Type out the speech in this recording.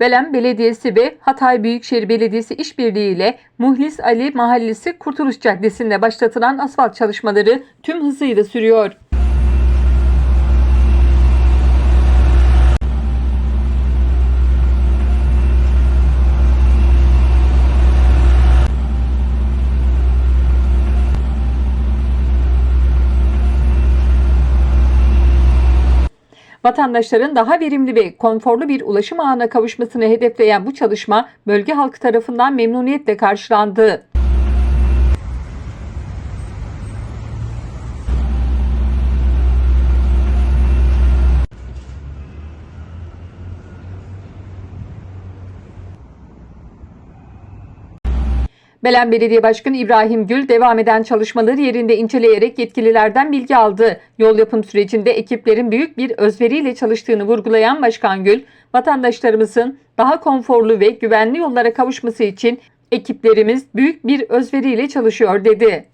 Belen Belediyesi ve Hatay Büyükşehir Belediyesi işbirliğiyle Muhlis Ali Mahallesi Kurtuluş Caddesi'nde başlatılan asfalt çalışmaları tüm hızıyla sürüyor. Vatandaşların daha verimli ve konforlu bir ulaşım ağına kavuşmasını hedefleyen bu çalışma bölge halkı tarafından memnuniyetle karşılandı. Belen Belediye Başkanı İbrahim Gül devam eden çalışmaları yerinde inceleyerek yetkililerden bilgi aldı. Yol yapım sürecinde ekiplerin büyük bir özveriyle çalıştığını vurgulayan Başkan Gül, vatandaşlarımızın daha konforlu ve güvenli yollara kavuşması için ekiplerimiz büyük bir özveriyle çalışıyor dedi.